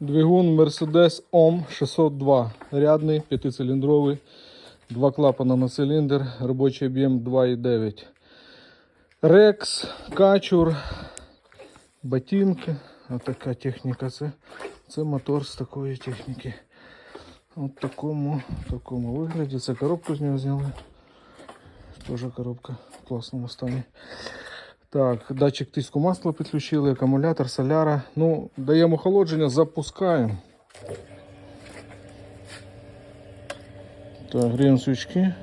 Двигун Mercedes OM 602. Рядний, п'ятициліндровий. Два клапана на циліндр, робочий об'єм 2,9. Рекс, качур, ботинки. Отака техніка. Це, це мотор з такої техніки. От такому, такому вигляді. Це коробку з нього зняли. Теж коробка в класному стані. Так, датчик тиску масла підключили, акумулятор, соляра. Ну, даємо охолодження, запускаємо. Так, гріємо свічки.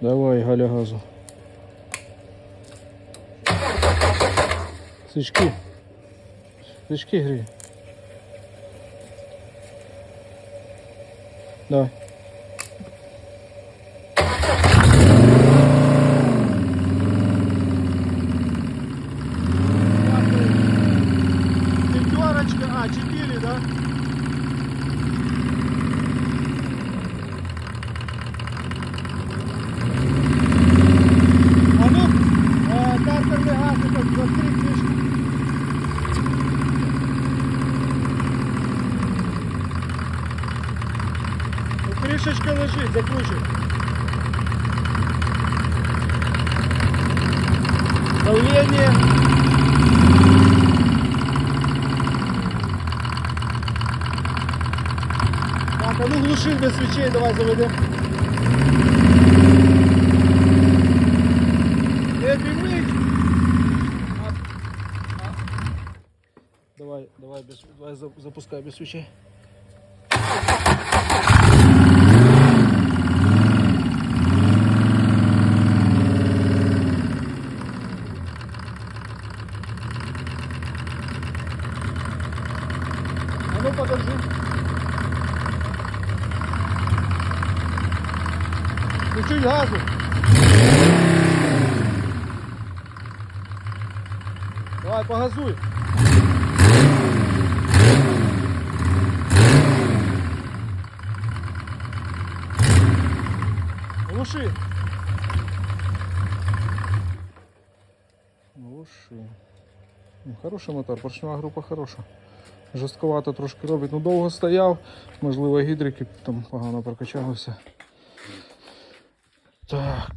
Давай, Галя газу. Свічки. Свічки грій. Давай. Ага. А ну, картерний гасик, застри трішки. Кришечка лежить, закручуй. Давление. Так, а ну глуши без свечей, давай заведем. Не дымить. Давай, давай, без, давай за- запускай без свечей. А ну подержи. Чуть-чуть газу. Давай, погазуй. Глуши. Глуши. Ну, Хороший мотор, поршнева група хороша. Жорстковато трошки робить. Ну довго стояв, можливо, гідрики там погано прокачалися. Так.